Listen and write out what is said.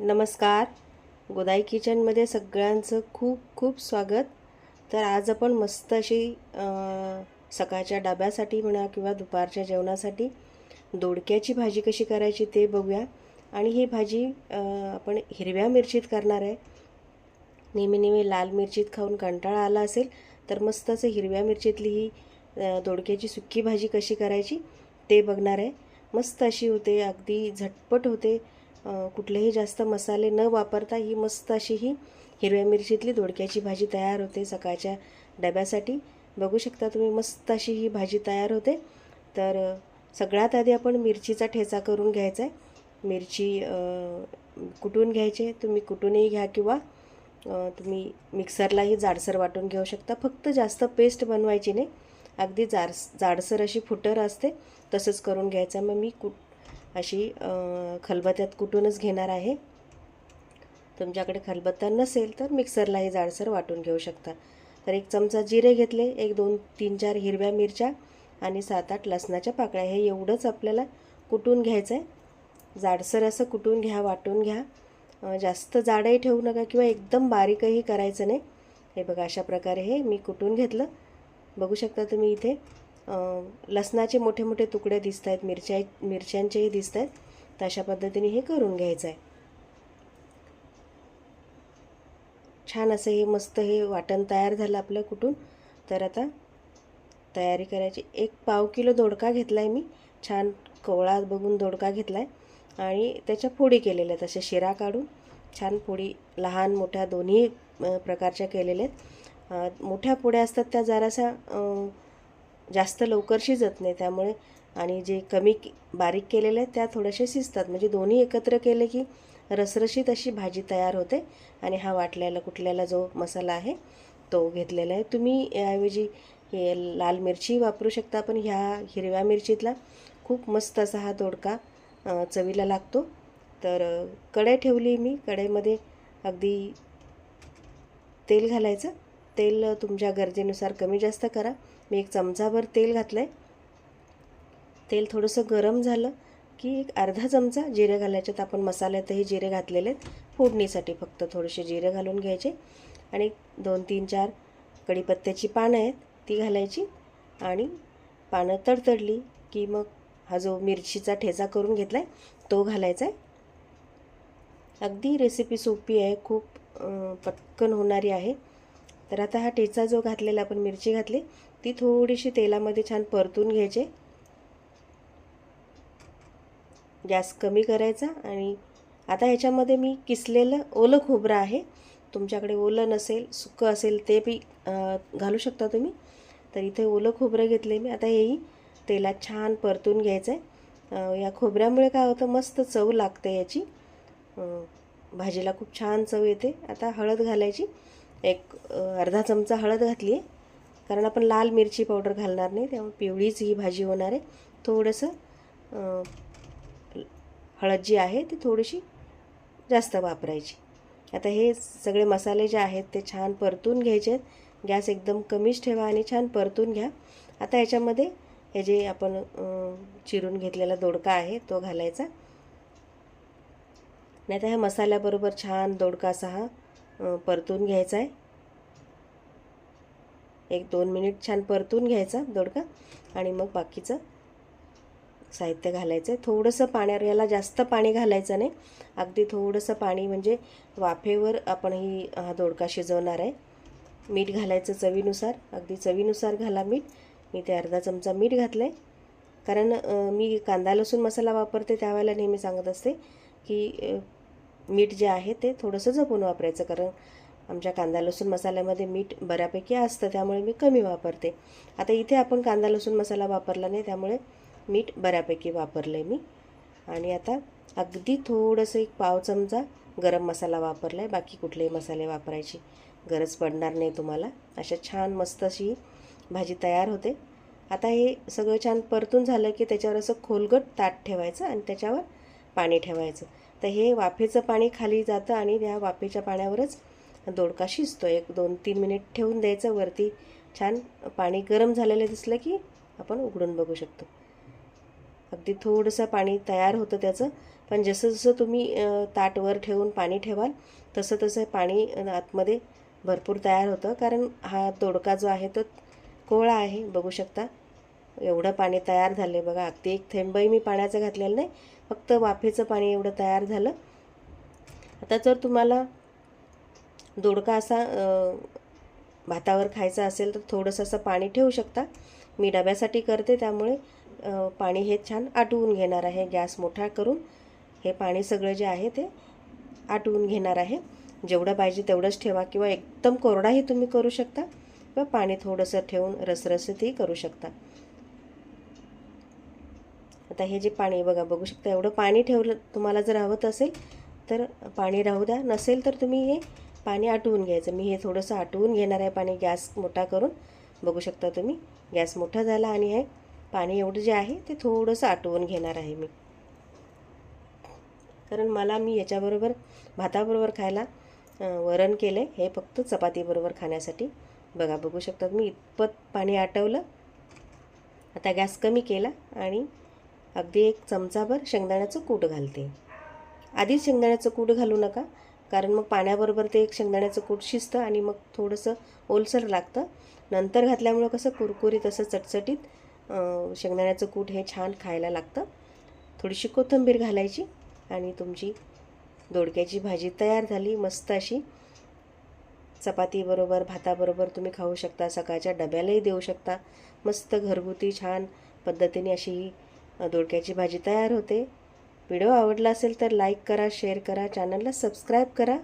नमस्कार. गोदाई किचनमध्ये सगळ्यांचं खूप खूप स्वागत. तर आज आपण मस्त अशी सकाळच्या डब्यासाठी म्हणा किंवा दुपारच्या जेवणासाठी दोडक्याची भाजी कशी करायची ते बघूया. आणि ही भाजी आपण हिरव्या मिरचीत करणार आहे. नेहमी नेहमी लाल मिरचीत खाऊन कंटाळा आला असेल तर मस्त असं हिरव्या मिरचीतली ही दोडक्याची सुक्की भाजी कशी करायची ते बघणार आहे. मस्त अशी होते अगदी झटपट होते. कुठलेही जास्त मसाले न वापरता ही मस्त अशी ही हिरव्या मिरचीतली दोडक्याची भाजी तयार होते सकाळच्या डब्यासाठी. बघू शकता तुम्ही मस्त अशी ही भाजी तयार होते. तर सगळ्यात आधी आपण मिरचीचा ठेचा करून घ्यायचा आहे मिरची कुटून घ्यायचे. तुम्ही कुटूनही घ्या किंवा तुम्ही मिक्सरलाही जाडसर वाटून घेऊ शकता. फक्त जास्त पेस्ट बनवायची नाही. अगदी जाड जाडसर अशी फुटर असते तसंच करून घ्यायचं. मग मी कुट अशी खलबत्त्यात कुटूनच घेणार आहे. तुमच्याकडे खलबत्ता नसेल तर मिक्सरलाही जाडसर वाटून घेऊ शकता. तर एक चमचा जिरे घेतले एक दोन तीन चार हिरव्या मिरच्या आणि सात आठ लसणाच्या पाकळ्या. हे एवढंच आपल्याला कुटून घ्यायचं आहे जाडसर असं कुटून घ्या वाटून घ्या. जास्त जाडही ठेवू नका किंवा एकदम बारीकही करायचं नाही. हे बघा अशा प्रकारे हे मी कुटून घेतलं. बघू शकता तुम्ही इथे. लसणाचे मोठे मोठे तुकडे दिसत आहेत मिरच्या मिरच्यांचेही दिसत आहेत तर अशा पद्धतीने हे करून घ्यायचं आहे छान असं हे मस्त हे वाटण तयार झालं आपलं कुठून. तर आता तयारी करायची. एक पाव किलो दोडका घेतला आहे मी. छान कोवळा बघून दोडका घेतला आहे आणि त्याच्या फोडी केलेल्या आहेत. अशा शिरा काढून छान फोडी लहान मोठ्या दोन्ही प्रकारच्या केलेल्या आहेत. मोठ्या पोड्या असतात त्या जरासा जास्त लवकर शिजत नाही त्यामुळे आणि जे कमी बारीक केलेले आहेत त्या थोड्याशा शिजतात. म्हणजे दोन्ही एकत्र केले की रसरशीत अशी भाजी तयार होते आणि हा वाटलेला कुठल्याला जो मसाला आहे तो घेतलेला आहे. तुम्ही याऐवजी हे लाल मिरची वापरू शकता पण ह्या हिरव्या मिरचीतला खूप मस्त असा हा तोडका चवीला लागतो. तर कढई ठेवली मी. कढईमध्ये अगदी तेल घालायचं. तेल तुमच्या गरजेनुसार कमी जास्त करा. मी एक चमचाभर तेल घातलं आहे तेल थोडंसं गरम झालं की एक अर्धा चमचा जिरे घालायच्यात. आपण मसाल्यातही जिरे घातलेले आहेत. फोडणीसाठी फक्त थोडेसे जिरे घालून घ्यायचे. आणि दोन तीन चार कढीपत्त्याची पानं आहेत ती घालायची. आणि पानं तडतडली की मग हा जो मिरचीचा ठेचा करून घेतला आहे तो घालायचा आहे अगदी रेसिपी सोपी आहे. खूप पटकन होणारी आहे. तर आता हा ठेचा जो घातलेला आपण मिरची घातली ती थोडीशी तेलामध्ये छान परतून घ्यायचे. गॅस कमी करायचा आणि आता ह्याच्यामध्ये मी किसलेलं ओलं खोबरं आहे. तुमच्याकडे ओलं नसेल सुकं असेल ते बी घालू शकता तुम्ही. तर इथे ओलं खोबरं घेतले मी. आता हेही तेलात छान परतून घ्यायचं आहे या खोबऱ्यामुळे काय होतं मस्त चव लागते याची. भाजीला खूप छान चव येते. आता हळद घालायची. एक अर्धा चमचा हळद घातली. आहे कारण आपण लाल मिरची पावडर घालणार नाही त्यामुळे पिवळीच ही भाजी होणार आहे. थोडंसं हळद जी आहे ती थोडीशी जास्त वापरायची. आता हे सगळे मसाले जे आहेत ते छान परतून घ्यायचे आहेत. गॅस एकदम कमीच ठेवा आणि छान परतून घ्या. आता याच्यामध्ये हे जे आपण चिरून घेतलेला दोडका आहे तो घालायचा. नाही तर ह्या मसाल्याबरोबर छान दोडका असा हा परतून घ्यायचा आहे. एक दोन मिनिट छान परतून घ्यायचा दोडका आणि मग बाकीचं साहित्य घालायचं आहे. थोडंसं पाण्यावर याला जास्त पाणी घालायचं नाही. अगदी थोडंसं पाणी म्हणजे वाफेवर आपण ही हा दोडका शिजवणार आहे. मीठ घालायचं चवीनुसार. अगदी चवीनुसार घाला मीठ. मी ते अर्धा चमचा मीठ घातलं आहे कारण मी कांदा लसूण मसाला वापरते त्यावेळेला नेहमी सांगत असते की मीठ जे आहे ते थोडंसं जपून वापरायचं कारण आमच्या कांदा लसूण मसाल्यामध्ये मीठ बऱ्यापैकी असतं त्यामुळे मी कमी वापरते. आता इथे आपण कांदा लसूण मसाला वापरला नाही त्यामुळे मीठ बऱ्यापैकी वापरलं आहे मी. आणि आता अगदी थोडंसं एक पाव चमचा गरम मसाला वापरला आहे बाकी कुठलेही मसाले वापरायची गरज पडणार नाही तुम्हाला. अशा छान मस्त अशी भाजी तयार होते. आता हे सगळं छान परतून झालं की त्याच्यावर असं खोलगट ताट ठेवायचं आणि त्याच्यावर पाणी ठेवायचं. तर हे वाफेचं पाणी खाली जातं आणि त्या वाफेच्या पाण्यावरच दोडका शिजतो. एक दोन तीन मिनिट ठेवून द्यायचं. वरती छान पाणी गरम झालेलं दिसलं की आपण उघडून बघू शकतो. अगदी थोडंसं पाणी तयार होतं त्याचं. पण जसं जसं तुम्ही ताटवर ठेवून पाणी ठेवाल तसं तसं पाणी आतमध्ये भरपूर तयार होतं. कारण हा दोडका जो आहे तो कोळा आहे. बघू शकता एवढं पाणी तयार झालं आहे बघा. अगदी एक थेंबही मी पाण्याचं घातलेलं नाही. फक्त वाफेचं पाणी एवढं तयार झालं. आता जर तुम्हाला दोडका असा भातावर खायचा असेल तर थोडंसं असं पाणी ठेवू शकता. मी डब्यासाठी करते त्यामुळे पाणी हे छान आटवून घेणार आहे. गॅस मोठा करून हे पाणी सगळं जे आहे ते आटवून घेणार आहे. जेवढं पाहिजे तेवढंच ठेवा किंवा एकदम कोरडाही तुम्ही करू शकता किंवा पाणी थोडंसं ठेवून रसरसतही करू शकता. आता हे जे पाणी बघा बघू शकता एवढं पाणी ठेवलं तुम्हाला जर हवत असेल तर पाणी राहू द्या. नसेल तर तुम्ही हे पाणी आटवून घ्यायचं. मी हे थोडंसं आटवून घेणार आहे पाणी गॅस मोठा करून. बघू शकता तुम्ही गॅस मोठा झाला आणि हे पाणी एवढं जे आहे ते थोडंसं आटवून घेणार आहे मी. कारण मला मी याच्याबरोबर भाताबरोबर खायला वरण केलं हे फक्त चपातीबरोबर खाण्यासाठी. बघा बघू शकता तुम्ही इतपत पाणी आटवलं. आता गॅस कमी केला आणि अगदी एक चमचाभर शेंगदाण्याचं कूट घालते. आधीच शेंगदाण्याचं कूट घालू नका कारण मग पाण्याबरोबर ते एक शेंगदाण्याचं कूट शिजतं आणि मग थोडंसं ओलसर लागतं. नंतर घातल्यामुळं कसं कुरकुरीत असं चटचटीत शेंगदाण्याचं कूट हे छान खायला लागतं. थोडीशी कोथिंबीर घालायची आणि तुमची दोडक्याची भाजी तयार झाली मस्त अशी. चपातीबरोबर भाताबरोबर तुम्ही खाऊ शकता सकाळच्या डब्यालाही देऊ शकता. मस्त घरगुती छान पद्धतीने अशी ही दोडक्याची भाजी तयार होते. व्हिडिओ आवडला असेल तर लाईक करा शेअर करा चॅनलला सबस्क्राईब करा.